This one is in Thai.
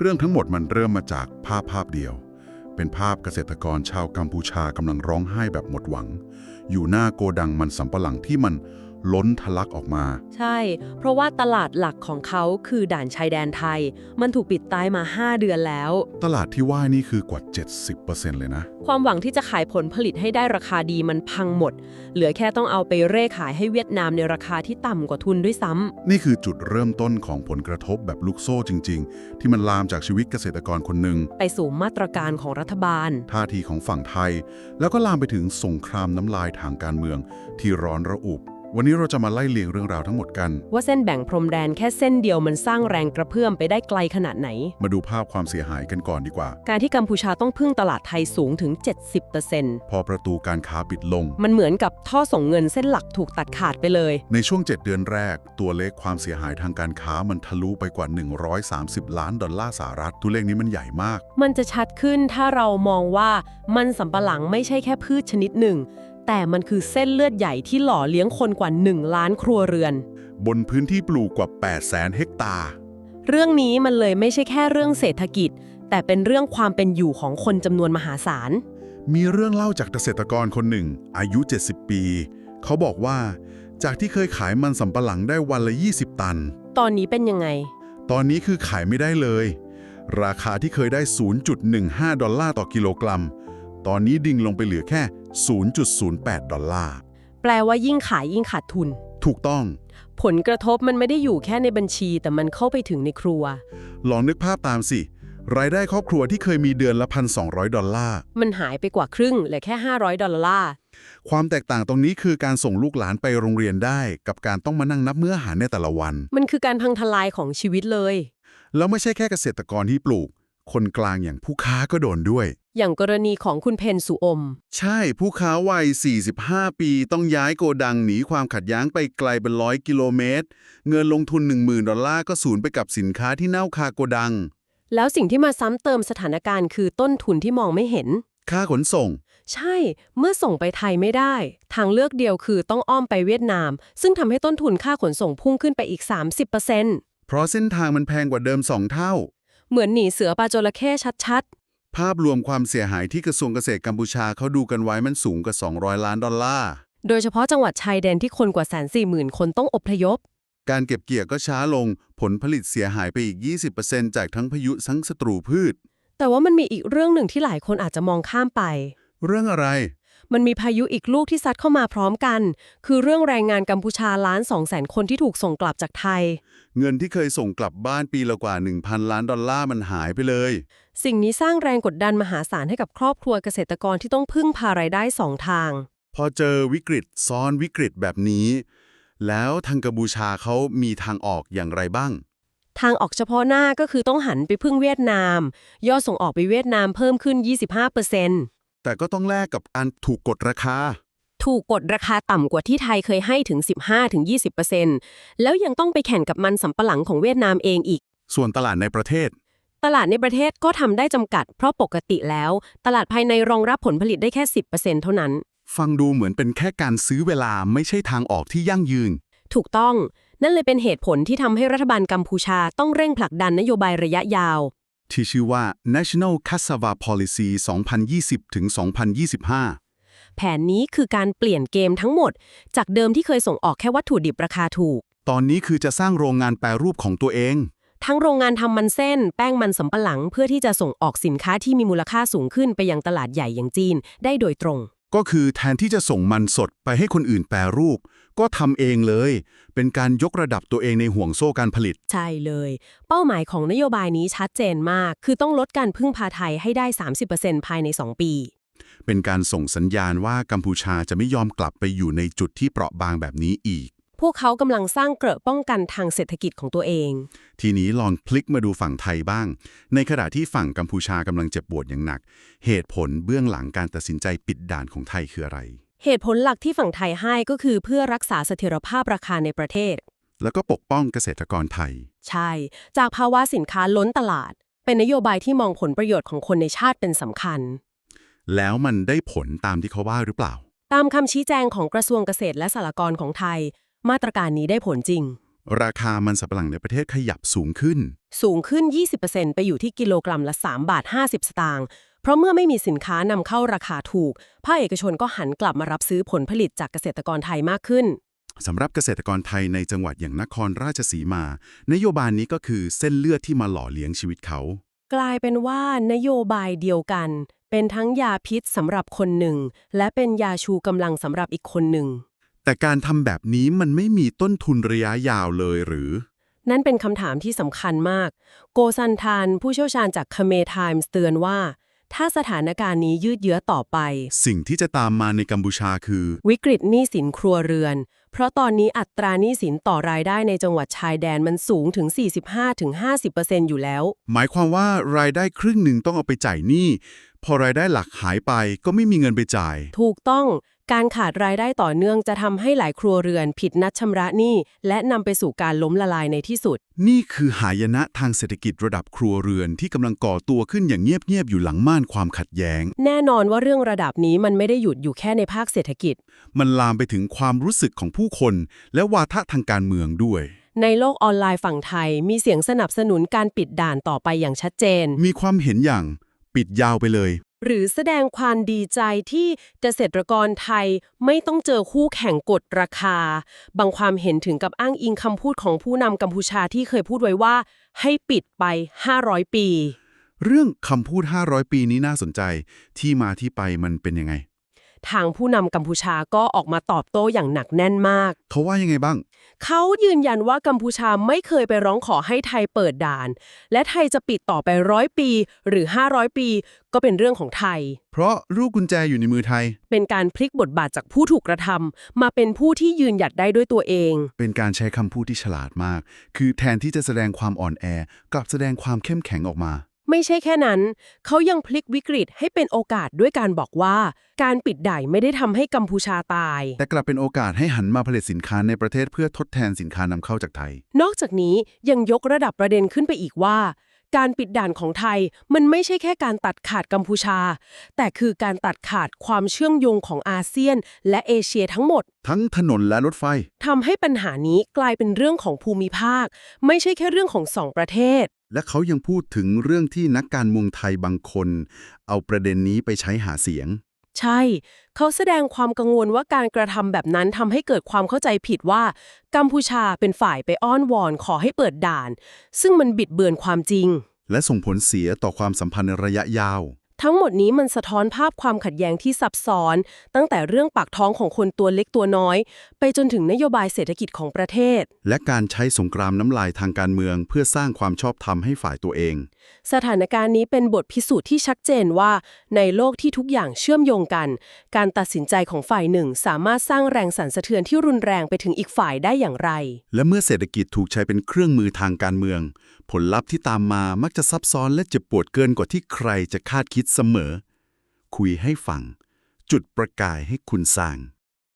เรื่องทั้งหมดมันเริ่มมาจากภาพภาพเดียว เป็นภาพเกษตรกรชาวกัมพูชากำลังร้องไห้แบบหมดหวัง อยู่หน้าโกดังมันสำปะหลังที่มัน ล้นทะลักออกมา ใช่ เพราะว่าตลาดหลักของเขาคือด่านชายแดนไทย มันถูกปิดตายมา 5 เดือนแล้ว ตลาดที่ว่านี่คือกว่า 70%เลยนะ ความหวังที่จะขายผลผลิตให้ได้ราคาดีมันพังหมด เหลือแค่ต้องเอาไปเร่ขายให้เวียดนามในราคาที่ต่ำกว่าทุนด้วยซ้ำนี่คือจุดเริ่มต้นของผลกระทบแบบลูกโซ่จริง ๆ ที่มันลามจากชีวิตเกษตรกรคนหนึ่งไปสู่มาตรการของรัฐบาล ท่าทีของฝั่งไทย แล้วก็ลามไปถึงสงครามน้ำลายทางการเมืองที่ร้อนระอุ วันนี้เราจะมาไล่เลียงเรื่องราวทั้งหมดกัน ว่าเส้นแบ่งพรมแดนแค่เส้นเดียวมันสร้างแรงกระเพื่อมไปได้ไกลขนาดไหน มาดูภาพความเสียหายกันก่อนดีกว่า การที่กัมพูชาต้องพึ่งตลาดไทยสูงถึง 70%พอประตูการค้าปิดลง มันเหมือนกับท่อส่งเงินเส้นหลักถูกตัดขาดไปเลย ในช่วง 7 เดือนแรก ตัวเลขความเสียหายทางการค้ามันทะลุไปกว่า 130 ล้านดอลลาร์สหรัฐตัวเลขนี้มันใหญ่มาก มันจะชัดขึ้นถ้าเรามองว่ามันสำปะหลังไม่ใช่แค่พืชชนิดหนึ่ง แต่มันคือเส้นเลือดใหญ่ที่หล่อเลี้ยงคนกว่า 1 ล้านครัวเรือน บนพื้นที่ปลูกกว่า 8 0 0 0 0 0เฮกตาร์ เรื่องนี้มันเลยไม่ใช่แค่เรื่องเศรษฐกิจ แต่เป็นเรื่องความเป็นอยู่ของคนจำนวนมหาศาล มีเรื่องเล่าจากเกษตรกรคนหนึ่ง อายุ 70 ปี เขาบอกว่า จากที่เคยขายมันสำปะหลังได้วันละ 20 ตัน ตอนนี้เป็นยังไง ตอนนี้คือขายไม่ได้เลย ราคาที่เคยได้ 0.15 ดอลลาร์ต่อกิโลกรัม ตอนนี้ดิ่งลงไปเหลือแค่ 0.08 ดอลลาร์ แปลว่ายิ่งขายยิ่งขาดทุน ถูกต้อง ผลกระทบมันไม่ได้อยู่แค่ในบัญชี แต่มันเข้าไปถึงในครัว ลองนึกภาพตามสิ รายได้ครอบครัวที่เคยมีเดือนละ1,200 ดอลลาร์ มันหายไปกว่าครึ่งเหลือแค่ 500 ดอลลาร์ ความแตกต่างตรงนี้คือการส่งลูกหลานไปโรงเรียนได้ กับการต้องมานั่งนับมื้ออาหารในแต่ละวัน มันคือการพังทลายของชีวิตเลย แล้วไม่ใช่แค่เกษตรกรที่ปลูก คนกลางอย่างผู้ค้าก็โดนด้วย อย่างกรณีของคุณเพนสุอม ใช่ผู้ค้าวัย 45 ปีต้องย้ายโกดังหนีความขัดแย้งไปไกลเป็นร้อยกิโลเมตร เงินลงทุน 10,000 ดอลลาร์ก็สูญไปกับสินค้าที่เน่าคาโกดัง แล้วสิ่งที่มาซ้ำเติมสถานการณ์คือต้นทุนที่มองไม่เห็น ค่าขนส่ง ใช่ เมื่อส่งไปไทยไม่ได้ ทางเลือกเดียวคือต้องอ้อมไปเวียดนาม ซึ่งทำให้ต้นทุนค่าขนส่งพุ่งขึ้นไปอีก 30%เพราะเส้นทางมันแพงกว่าเดิม2เท่า เหมือนหนีเสือปลาจระเข้ชัด ภาพรวมความเสียหายที่กระทรวงเกษตรกัมพูชาเขาดูกันไว้มันสูงกว่า 200 ล้านดอลลาร์ๆโดยเฉพาะจังหวัดชายแดนที่คนกว่าแสนสี่หมื่นคนต้องอพยพ การเก็บเกี่ยวก็ช้าลง ผลผลิตเสียหายไปอีก 20%จากทั้งพายุทั้งศัตรูพืช แต่ว่ามันมีอีกเรื่องหนึ่งที่หลายคนอาจจะมองข้ามไป เรื่องอะไร มันมีพายุอีกลูกที่ซัดเข้ามาพร้อมกัน คือเรื่องแรงงานกัมพูชาล้านสองแสนคนที่ถูกส่งกลับจากไทย เงินที่เคยส่งกลับบ้านปีละกว่า 1,000 ล้านดอลลาร์มันหายไปเลย สิ่งนี้สร้างแรงกดดันมหาศาลให้กับครอบครัวเกษตรกรที่ต้องพึ่งพารายได้สองทาง พอเจอวิกฤตซ้อนวิกฤตแบบนี้ แล้วทางกัมพูชาเขามีทางออกอย่างไรบ้างทางออกเฉพาะหน้าก็คือต้องหันไปพึ่งเวียดนาม ยอดส่งออกไปเวียดนามเพิ่มขึ้น 25% แต่ก็ต้องแลกกับการถูกกดราคา ถูกกดราคาต่ำกว่าที่ไทยเคยให้ถึง 15-20%แล้วยังต้องไปแข่งกับมันสำปะหลังของเวียดนามเองอีก ส่วนตลาดในประเทศ ตลาดในประเทศก็ทำได้จำกัด เพราะปกติแล้ว ตลาดภายในรองรับผลผลิตได้แค่ 10%เท่านั้น ฟังดูเหมือนเป็นแค่การซื้อเวลาไม่ใช่ทางออกที่ยั่งยืน ถูกต้อง นั่นเลยเป็นเหตุผลที่ทำให้รัฐบาลกัมพูชาต้องเร่งผลักดันนโยบายระยะยาว ที่ชื่อว่า National Cassava Policy 2020-2025 แผนนี้คือการเปลี่ยนเกมทั้งหมด จากเดิมที่เคยส่งออกแค่วัตถุดิบราคาถูก ตอนนี้คือจะสร้างโรงงานแปรรูปของตัวเอง ทั้งโรงงานทำมันเส้น แป้งมันสำปะหลัง เพื่อที่จะส่งออกสินค้าที่มีมูลค่าสูงขึ้นไปยังตลาดใหญ่อย่างจีน ได้โดยตรง ก็คือแทนที่จะส่งมันสดไปให้คนอื่นแปรรูป ก็ทำเองเลย เป็นการยกระดับตัวเองในห่วงโซ่การผลิต ใช่เลย เป้าหมายของนโยบายนี้ชัดเจนมาก คือต้องลดการพึ่งพาไทยให้ได้ 30%ภายใน 2 ปี เป็นการส่งสัญญาณว่ากัมพูชาจะไม่ยอมกลับไปอยู่ในจุดที่เปราะบางแบบนี้อีก พวกเขากำลังสร้างเกราะป้องกันทางเศรษฐกิจของตัวเอง ทีนี้ลองพลิกมาดูฝั่งไทยบ้าง ในขณะที่ฝั่งกัมพูชากำลังเจ็บปวดอย่างหนัก เหตุผลเบื้องหลังการตัดสินใจปิดด่านของไทยคืออะไร เหตุผลหลักที่ฝั่งไทยให้ก็คือเพื่อรักษาเสถียรภาพราคาในประเทศ แล้วก็ปกป้องเกษตรกรไทย ใช่ จากภาวะสินค้าล้นตลาด เป็นนโยบายที่มองผลประโยชน์ของคนในชาติเป็นสำคัญ แล้วมันได้ผลตามที่เขาว่าหรือเปล่า ตามคำชี้แจงของกระทรวงเกษตรและสหกรณ์ของไทย มาตรการนี้ได้ผลจริง ราคามันสำปะหลังในประเทศขยับสูงขึ้น สูงขึ้น 20%ไปอยู่ที่กิโลกรัมละ3บาท50 สตางค์ เพราะเมื่อไม่มีสินค้านำเข้าราคาถูก ภาคเอกชนก็หันกลับมารับซื้อผลผลิตจากเกษตรกรไทยมากขึ้นสำหรับเกษตรกรไทยในจังหวัดอย่างนครราชสีมา นโยบายนี้ก็คือเส้นเลือดที่มาหล่อเลี้ยงชีวิตเขา กลายเป็นว่านโยบายเดียวกัน เป็นทั้งยาพิษสำหรับคนหนึ่ง และเป็นยาชูกำลังสำหรับอีกคนหนึ่ง แต่การทำแบบนี้มันไม่มีต้นทุนระยะยาวเลยหรือ นั่นเป็นคำถามที่สำคัญมาก โกซันทานผู้เชี่ยวชาญจากคเมไทมส์เตือนว่า ถ้าสถานการณ์นี้ยืดเยื้อต่อไป สิ่งที่จะตามมาในกัมพูชาคือ วิกฤตหนี้สินครัวเรือน เพราะตอนนี้อัตราหนี้สินต่อรายได้ในจังหวัดชายแดนมันสูงถึง 45-50%อยู่แล้ว หมายความว่ารายได้ครึ่งหนึ่งต้องเอาไปจ่ายหนี้ พอรายได้หลักหายไปก็ไม่มีเงินไปจ่าย ถูกต้อง การขาดรายได้ต่อเนื่องจะทำให้หลายครัวเรือนผิดนัดชำระหนี้และนำไปสู่การล้มละลายในที่สุด นี่คือหายนะทางเศรษฐกิจระดับครัวเรือนที่กำลังก่อตัวขึ้นอย่างเงียบๆอยู่หลังม่านความขัดแย้ง แน่นอนว่าเรื่องระดับนี้มันไม่ได้หยุดอยู่แค่ในภาคเศรษฐกิจ มันลามไปถึงความรู้สึกของผู้คน และวาทะทางการเมืองด้วย ในโลกออนไลน์ฝั่งไทย มีเสียงสนับสนุนการปิดด่านต่อไปอย่างชัดเจน มีความเห็นอย่าง ปิดยาวไปเลย หรือแสดงความดีใจที่เกษตรกรไทยไม่ต้องเจอคู่แข่งกดราคา บางความเห็นถึงกับอ้างอิงคำพูดของผู้นำกัมพูชาที่เคยพูดไว้ว่า ให้ปิดไป 500 ปี เรื่องคำพูด 500 ปีนี้น่าสนใจที่มาที่ไปมันเป็นยังไง ทางผู้นำกัมพูชาก็ออกมาตอบโต้อย่างหนักแน่นมาก เขาว่ายังไงบ้าง เขายืนยันว่ากัมพูชาไม่เคยไปร้องขอให้ไทยเปิดด่าน และไทยจะปิดต่อไปร้อยปีหรือ 500 ปี ก็เป็นเรื่องของไทย เพราะลูกกุญแจอยู่ในมือไทย เป็นการพลิกบทบาทจากผู้ถูกกระทำมาเป็นผู้ที่ยืนหยัดได้ด้วยตัวเอง เป็นการใช้คำพูดที่ฉลาดมาก คือแทนที่จะแสดงความอ่อนแอกลับแสดงความเข้มแข็งออกมา ไม่ใช่แค่นั้น เขายังพลิกวิกฤตให้เป็นโอกาสด้วยการบอกว่า การปิดด่านไม่ได้ทำให้กัมพูชาตาย แต่กลับเป็นโอกาสให้หันมาผลิตสินค้าในประเทศเพื่อทดแทนสินค้านำเข้าจากไทย นอกจากนี้ยังยกระดับประเด็นขึ้นไปอีกว่า การปิดด่านของไทยมันไม่ใช่แค่การตัดขาดกัมพูชา แต่คือการตัดขาดความเชื่อมโยงของอาเซียน และเอเชียทั้งหมด ทั้งถนนและรถไฟ ทำให้ปัญหานี้กลายเป็นเรื่องของภูมิภาค ไม่ใช่แค่เรื่องของสองประเทศ และเขายังพูดถึงเรื่องที่นักการเมืองไทยบางคน เอาประเด็นนี้ไปใช้หาเสียง ใช่ เขาแสดงความกังวลว่าการกระทำแบบนั้นทำให้เกิดความเข้าใจผิดว่า กัมพูชาเป็นฝ่ายไปอ้อนวอนขอให้เปิดด่าน ซึ่งมันบิดเบือนความจริง และส่งผลเสียต่อความสัมพันธ์ในระยะยาว ทั้งหมดนี้มันสะท้อนภาพความขัดแย้งที่ซับซ้อน ตั้งแต่เรื่องปากท้องของคนตัวเล็กตัวน้อย ไปจนถึงนโยบายเศรษฐกิจของประเทศ และการใช้สงครามน้ำลายทางการเมือง เพื่อสร้างความชอบธรรมให้ฝ่ายตัวเอง สถานการณ์นี้เป็นบทพิสูจน์ที่ชัดเจนว่า ในโลกที่ทุกอย่างเชื่อมโยงกัน การตัดสินใจของฝ่ายหนึ่ง สามารถสร้างแรงสั่นสะเทือนที่รุนแรงไปถึงอีกฝ่ายได้อย่างไร และเมื่อเศรษฐกิจถูกใช้เป็นเครื่องมือทางการเมือง ผลลัพธ์ที่ตามมามักจะซับซ้อนและเจ็บปวดเกินกว่าที่ใครจะคาดคิดเสมอ คุยให้ฟัง จุดประกายให้คุณสร้าง